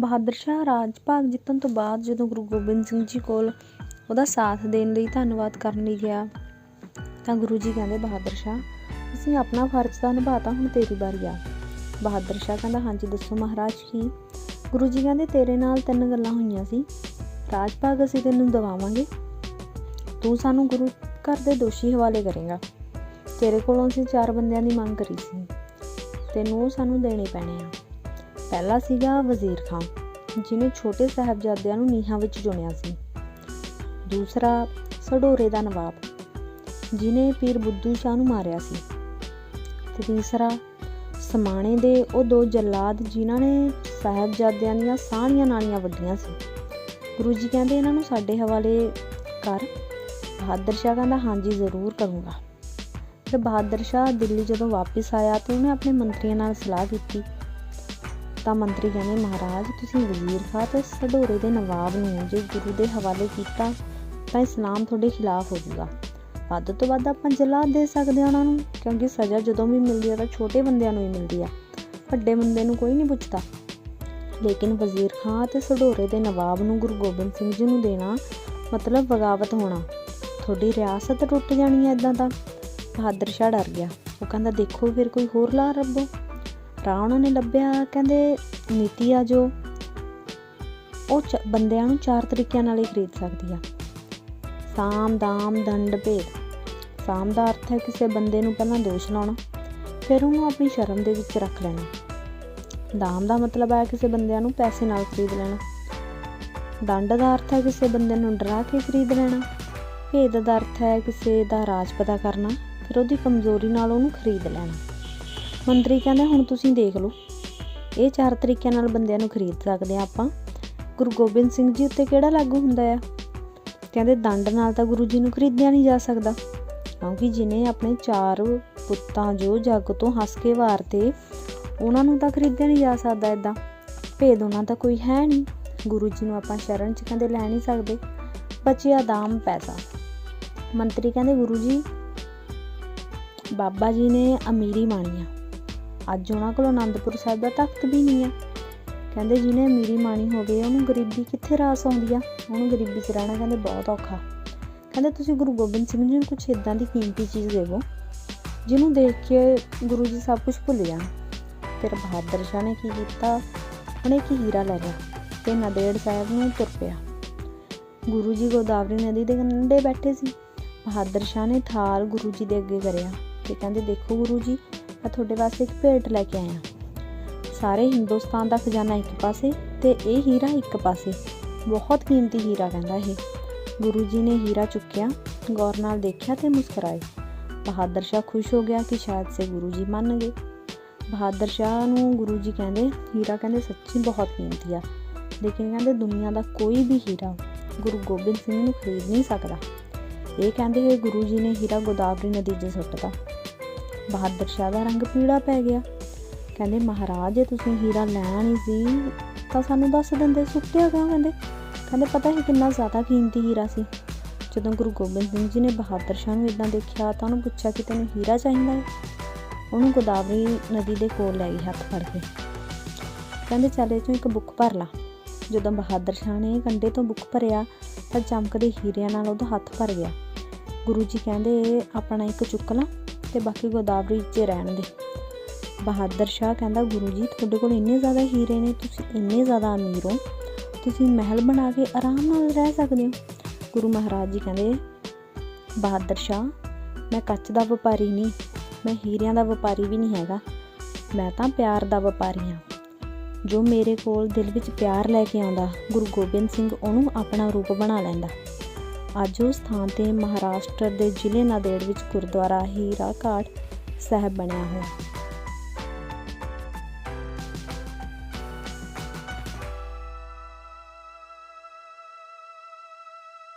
ਬਹਾਦਰ ਸ਼ਾਹ ਰਾਜ ਭਾਗ ਜਿੱਤਣ ਤੋਂ ਬਾਅਦ ਜਦੋਂ ਗੁਰੂ ਗੋਬਿੰਦ ਸਿੰਘ ਜੀ ਕੋਲ ਉਹਦਾ ਸਾਥ ਦੇਣ ਲਈ ਧੰਨਵਾਦ ਕਰਨ ਲਈ ਗਿਆ, ਤਾਂ ਗੁਰੂ ਜੀ ਕਹਿੰਦੇ, ਬਹਾਦਰ ਸ਼ਾਹ, ਅਸੀਂ ਆਪਣਾ ਫਰਜ਼ ਤਾਂ ਨਿਭਾਤਾ, ਹੁਣ ਤੇਰੀ ਵਾਰੀ ਆ। ਬਹਾਦਰ ਸ਼ਾਹ ਕਹਿੰਦਾ, ਹਾਂਜੀ, ਦੱਸੋ ਮਹਾਰਾਜ ਕੀ? ਗੁਰੂ ਜੀ ਕਹਿੰਦੇ, ਤੇਰੇ ਨਾਲ ਤਿੰਨ ਗੱਲਾਂ ਹੋਈਆਂ ਸੀ। ਰਾਜ ਭਾਗ ਅਸੀਂ ਤੈਨੂੰ ਦਿਵਾਵਾਂਗੇ। ਤੂੰ ਸਾਨੂੰ ਗੁਰੂ ਘਰ ਦੇ ਦੋਸ਼ੀ ਹਵਾਲੇ ਕਰੇਗਾ। ਤੇਰੇ ਕੋਲੋਂ ਅਸੀਂ ਚਾਰ ਬੰਦਿਆਂ ਦੀ ਮੰਗ ਕਰੀ ਸੀ। ਤੈਨੂੰ ਉਹ ਸਾਨੂੰ ਦੇਣੇ ਪੈਣੇ ਆ। ਪਹਿਲਾ ਸੀਗਾ ਵਜ਼ੀਰ ਖਾਨ, ਜਿਹਨੇ ਛੋਟੇ ਸਾਹਿਬਜ਼ਾਦਿਆਂ ਨੂੰ ਨੀਹਾਂ ਵਿੱਚ ਚੁਣਿਆ ਸੀ। ਦੂਸਰਾ ਸਡੋਰੇ ਦਾ ਨਵਾਬ ਜਿਨੇ ਪੀਰ ਬੁੱਧੂ ਸ਼ਾਹ ਨੂੰ ਮਾਰਿਆ ਸੀ। ਤੇ ਤੀਸਰਾ ਸਮਾਣੇ ਦੇ ਉਹ ਦੋ ਜਲਾਦ, ਜਿਨ੍ਹਾਂ ਨੇ ਸਾਹਿਬਜ਼ਾਦਿਆਂ ਦੀਆਂ ਸਾਰੀਆਂ ਨਾਲੀਆਂ ਵੱਡੀਆਂ ਸੀ। ਗੁਰੂ ਜੀ ਕਹਿੰਦੇ ਇਹਨਾਂ ਨੂੰ ਸਾਡੇ ਹਵਾਲੇ ਕਰ, ਬਹਾਦਰ ਸ਼ਾਹ ਕਹਿੰਦਾ, ਹਾਂਜੀ, ਜ਼ਰੂਰ ਕਰੂੰਗਾ। ਫਿਰ ਬਹਾਦਰ ਸ਼ਾਹ ਦਿੱਲੀ ਜਦੋਂ ਵਾਪਸ ਆਇਆ ਤਾਂ ਉਹਨੇ ਆਪਣੇ ਮੰਤਰੀਆਂ ਨਾਲ ਸਲਾਹ ਕੀਤੀ ਤਾਂ ਮੰਤਰੀ ਕਹਿੰਦੇ, ਮਹਾਰਾਜ, ਤੁਸੀਂ ਵਜ਼ੀਰ ਖਾਂ ਤੇ ਸਡੋਰੇ ਦੇ ਨਵਾਬ ਨੂੰ ਜੇ ਗੁਰੂ ਦੇ ਹਵਾਲੇ ਕੀਤਾ ਤਾਂ ਇਸਲਾਮ ਤੁਹਾਡੇ ਖਿਲਾਫ ਹੋ ਵੱਧ ਤੋਂ ਵੱਧ ਆਪਾਂ ਜਲਾ ਦੇ ਸਕਦੇ ਹਾਂ ਉਹਨਾਂ ਨੂੰ, ਕਿਉਂਕਿ ਸਜ਼ਾ ਜਦੋਂ ਵੀ ਮਿਲਦੀ ਆ ਤਾਂ ਛੋਟੇ ਬੰਦਿਆਂ ਨੂੰ ਹੀ ਮਿਲਦੀ ਆ ਵੱਡੇ ਬੰਦੇ ਨੂੰ ਕੋਈ ਨਹੀਂ ਪੁੱਛਦਾ। ਲੇਕਿਨ ਵਜ਼ੀਰ ਖਾਂ ਤੇ ਸਡੋਰੇ ਦੇ ਨਵਾਬ ਨੂੰ ਗੁਰੂ ਗੋਬਿੰਦ ਸਿੰਘ ਜੀ ਨੂੰ ਦੇਣਾ ਮਤਲਬ ਬਗਾਵਤ ਹੋਣਾ। ਤੁਹਾਡੀ ਰਿਆਸਤ ਟੁੱਟ ਜਾਣੀ ਹੈ ਇਦਾਂ ਦਾ ਬਹਾਦਰ ਸ਼ਾਹ ਡਰ ਗਿਆ। ਉਹ ਕਹਿੰਦਾ, ਦੇਖੋ, ਫਿਰ ਕੋਈ ਹੋਰ ਲਾ ਰੱਬੋ? ਰਾਹ ਉਹਨਾਂ ਨੇ ਲੱਭਿਆ, ਕਹਿੰਦੇ ਨੀਤੀ ਆ ਜੋ ਉਹ ਚ- ਬੰਦਿਆਂ ਨੂੰ ਚਾਰ ਤਰੀਕਿਆਂ ਨਾਲ ਹੀ ਖਰੀਦ ਸਕਦੀ ਆ। ਸਾਮ, ਦਾਮ, ਦੰਡ, ਭੇਦ। ਸਾਮ ਦਾ ਅਰਥ ਹੈ ਕਿਸੇ ਬੰਦੇ ਨੂੰ ਪਹਿਲਾਂ ਦੋਸ਼ ਲਾਉਣਾ, ਫਿਰ ਉਹਨੂੰ ਆਪਣੀ ਸ਼ਰਮ ਦੇ ਵਿੱਚ ਰੱਖ ਲੈਣਾ। ਦਾਮ ਦਾ ਮਤਲਬ ਹੈ ਕਿਸੇ ਬੰਦਿਆਂ ਨੂੰ ਪੈਸੇ ਨਾਲ ਖਰੀਦ ਲੈਣਾ। ਦੰਡ ਦਾ ਅਰਥ ਹੈ ਕਿਸੇ ਬੰਦੇ ਨੂੰ ਡਰਾ ਕੇ ਖਰੀਦ ਲੈਣਾ। ਭੇਦ ਦਾ ਅਰਥ ਹੈ ਕਿਸੇ ਦਾ ਰਾਜ ਪਤਾ ਕਰਨਾ, ਫਿਰ ਉਹਦੀ ਕਮਜ਼ੋਰੀ ਨਾਲ ਉਹਨੂੰ ਖਰੀਦ ਲੈਣਾ। ਮੰਤਰੀ ਕਹਿੰਦੇ ਹੁਣ ਤੁਸੀਂ ਦੇਖ ਲਓ। ਇਹ ਚਾਰ ਤਰੀਕਿਆਂ ਨਾਲ ਬੰਦਿਆਂ ਨੂੰ ਖਰੀਦ ਸਕਦੇ ਆ ਆਪਾਂ। ਗੁਰੂ ਗੋਬਿੰਦ ਸਿੰਘ ਜੀ ਉੱਤੇ ਕਿਹੜਾ ਲਾਗੂ ਹੁੰਦਾ ਆ? ਕਹਿੰਦੇ ਦੰਡ ਨਾਲ ਤਾਂ ਗੁਰੂ ਜੀ ਨੂੰ ਖਰੀਦਿਆ ਨਹੀਂ ਜਾ ਸਕਦਾ। ਕਿਉਂਕਿ ਜਿਨੇ ਆਪਣੇ ਚਾਰ ਪੁੱਤਾਂ ਜੋ ਜੱਗ ਤੋਂ ਹੱਸ ਕੇ ਵਾਰਤੇ ਉਹਨਾਂ ਨੂੰ ਤਾਂ ਖਰੀਦਿਆ ਨਹੀਂ ਜਾ ਸਕਦਾ ਇਦਾਂ ਭੇਦ ਉਹਨਾਂ ਦਾ ਕੋਈ ਹੈ ਨਹੀਂ। ਗੁਰੂ ਜੀ ਨੂੰ ਆਪਾਂ ਸ਼ਰਨ ਚ ਕਹਿੰਦੇ ਲੈ ਨਹੀਂ ਸਕਦੇ। ਬਚਿਆ ਦਾਮ ਪੈਸਾ। ਮੰਤਰੀ ਕਹਿੰਦੇ ਗੁਰੂ ਜੀ, ਬਾਬਾ ਜੀ ਨੇ ਅਮੀਰੀ ਮਾਣੀ ਆ ਅੱਜ ਉਹਨਾਂ ਕੋਲ ਆਨੰਦਪੁਰ ਸਾਹਿਬ ਦਾ ਤਖਤ ਵੀ ਨਹੀਂ ਆ। ਕਹਿੰਦੇ ਜਿਹਨੇ ਅਮੀਰੀ ਮਾਣੀ ਹੋਵੇ ਉਹਨੂੰ ਗਰੀਬੀ ਕਿੱਥੇ ਰਾਸ ਆਉਂਦੀ ਆ? ਉਹਨੂੰ ਗਰੀਬੀ 'ਚ ਰਹਿਣਾ ਕਹਿੰਦੇ ਬਹੁਤ ਔਖਾ। ਕਹਿੰਦੇ ਤੁਸੀਂ ਗੁਰੂ ਗੋਬਿੰਦ ਸਿੰਘ ਜੀ ਨੂੰ ਕੁਝ ਇਦਾਂ ਦੀ ਕੀਮਤੀ ਚੀਜ਼ ਦੇਵੋ, ਜਿਹਨੂੰ ਦੇਖ ਕੇ ਗੁਰੂ ਜੀ ਸਭ ਕੁਝ ਭੁੱਲ ਜਾਣ। ਫਿਰ ਬਹਾਦਰ ਸ਼ਾਹ ਨੇ ਕੀ ਕੀਤਾ? ਉਹਨੇ ਇੱਕ ਹੀਰਾ ਲੈ ਲਿਆ ਤੇ ਨਦੇੜ ਸਾਹਿਬ ਨੂੰ ਤੁਰ ਪਿਆ। ਗੁਰੂ ਜੀ ਗੋਦਾਵਰੀ ਨਦੀ ਦੇ ਕੰਢੇ ਬੈਠੇ ਸੀ। ਬਹਾਦਰ ਸ਼ਾਹ ਨੇ ਥਾਲ ਗੁਰੂ ਜੀ ਦੇ ਅੱਗੇ ਕਰਿਆ ਤੇ ਕਹਿੰਦੇ, ਦੇਖੋ ਗੁਰੂ ਜੀ ਮੈਂ ਤੁਹਾਡੇ ਵਾਸਤੇ ਇੱਕ ਭੇਟ ਲੈ ਕੇ ਆਇਆ। ਸਾਰੇ ਹਿੰਦੁਸਤਾਨ ਦਾ ਖਜ਼ਾਨਾ ਇੱਕ ਪਾਸੇ ਤੇ ਇਹ ਹੀਰਾ ਇੱਕ ਪਾਸੇ। ਬਹੁਤ ਕੀਮਤੀ ਹੀਰਾ ਕਹਿੰਦਾ ਇਹ। ਗੁਰੂ ਜੀ ਨੇ ਹੀਰਾ ਚੁੱਕਿਆ, ਗੌਰ ਨਾਲ ਦੇਖਿਆ ਤੇ ਮੁਸਕਰਾਏ। ਬਹਾਦਰ ਸ਼ਾਹ ਖੁਸ਼ ਹੋ ਗਿਆ ਕਿ ਸ਼ਾਇਦ ਸੇ ਗੁਰੂ ਜੀ ਮੰਨ ਗਏ। ਬਹਾਦਰ ਸ਼ਾਹ ਨੂੰ ਗੁਰੂ ਜੀ ਕਹਿੰਦੇ, ਹੀਰਾ ਕਹਿੰਦੇ ਸੱਚੀ ਬਹੁਤ ਕੀਮਤੀ ਆ। ਲੇਕਿਨ ਕਹਿੰਦੇ ਦੁਨੀਆ ਦਾ ਕੋਈ ਵੀ ਹੀਰਾ ਗੁਰੂ ਗੋਬਿੰਦ ਸਿੰਘ ਨੂੰ ਖਰੀਦ ਨਹੀਂ ਸਕਦਾ। ਇਹ ਕਹਿੰਦੇ ਹੋਏ ਗੁਰੂ ਜੀ ਨੇ ਹੀਰਾ ਗੋਦਾਵਰੀ ਨਦੀ 'ਚ ਸੁੱਟਤਾ। ਬਹਾਦਰ ਸ਼ਾਹ ਦਾ ਰੰਗ ਪੀੜਾ ਪੈ ਗਿਆ। ਕਹਿੰਦੇ, ਮਹਾਰਾਜ, ਜੇ ਤੁਸੀਂ ਹੀਰਾ ਲੈਣਾ ਨਹੀਂ ਸੀ, ਤਾਂ ਸਾਨੂੰ ਦੱਸ ਦਿੰਦੇ, ਸੁੱਟਿਆ ਕਿਉਂ? ਕਹਿੰਦੇ ਕਹਿੰਦੇ, ਪਤਾ ਹੈ ਕਿੰਨਾ ਜ਼ਿਆਦਾ ਕੀਮਤੀ ਹੀਰਾ ਸੀ। ਜਦੋਂ ਗੁਰੂ ਗੋਬਿੰਦ ਸਿੰਘ ਜੀ ਨੇ ਬਹਾਦਰ ਸ਼ਾਹ ਨੂੰ ਇਦਾਂ ਦੇਖਿਆ, ਤਾਂ ਉਹਨੂੰ ਪੁੱਛਿਆ ਕਿ ਤੈਨੂੰ ਹੀਰਾ ਚਾਹੀਦਾ ਹੈ? ਉਹਨੂੰ ਗੋਦਾਵਰੀ ਨਦੀ ਦੇ ਕੋਲ ਲੈ ਗਈ ਹੱਥ ਫੜ ਕੇ। ਕਹਿੰਦੇ, ਚੱਲ, ਇਹ ਚੋਂ ਇੱਕ ਬੁੱਕ ਭਰ ਲਾ। ਜਦੋਂ ਬਹਾਦਰ ਸ਼ਾਹ ਨੇ ਕੰਡੇ ਤੋਂ ਬੁੱਕ ਭਰਿਆ, ਤਾਂ ਚਮਕਦੇ ਹੀਰਿਆਂ ਨਾਲ ਉਹਦਾ ਹੱਥ ਭਰ ਗਿਆ। ਗੁਰੂ ਜੀ ਕਹਿੰਦੇ, ਆਪਣਾ ਇੱਕ ਚੁੱਕ ਲਾ। ਤੇ ਬਾਕੀ ਗੋਦਾਵਰੀ 'ਚ ਰਹਿਣ ਦੇ। ਬਹਾਦਰ ਸ਼ਾਹ ਕਹਿੰਦਾ, ਗੁਰੂ ਜੀ, ਤੁਹਾਡੇ ਕੋਲ ਇੰਨੇ ਜ਼ਿਆਦਾ ਹੀਰੇ ਨੇ, ਤੁਸੀਂ ਇੰਨੇ ਜ਼ਿਆਦਾ ਅਮੀਰ ਹੋ। ਤੁਸੀਂ ਮਹਿਲ ਬਣਾ ਕੇ ਆਰਾਮ ਨਾਲ ਰਹਿ ਸਕਦੇ ਹੋ। ਗੁਰੂ ਮਹਾਰਾਜ ਜੀ ਕਹਿੰਦੇ, ਬਹਾਦਰ ਸ਼ਾਹ, ਮੈਂ ਕੱਚ ਦਾ ਵਪਾਰੀ ਨਹੀਂ, ਮੈਂ ਹੀਰਿਆਂ ਦਾ ਵਪਾਰੀ ਵੀ ਨਹੀਂ ਹੈਗਾ। ਮੈਂ ਤਾਂ ਪਿਆਰ ਦਾ ਵਪਾਰੀ ਹਾਂ। ਜੋ ਮੇਰੇ ਕੋਲ ਦਿਲ ਵਿੱਚ ਪਿਆਰ ਲੈ ਕੇ ਆਉਂਦਾ, ਗੁਰੂ ਗੋਬਿੰਦ ਸਿੰਘ ਉਹਨੂੰ ਆਪਣਾ ਰੂਪ ਬਣਾ ਲੈਂਦਾ। ਅੱਜ ਉਸ ਥਾਂ ਤੇ ਮਹਾਰਾਸ਼ਟਰ ਦੇ ਜ਼ਿਲ੍ਹੇ ਨਾਂਦੇੜ ਵਿੱਚ ਗੁਰਦੁਆਰਾ ਹੀਰਾ ਘਾਟ ਸਾਹਿਬ ਬਣਿਆ ਹੈ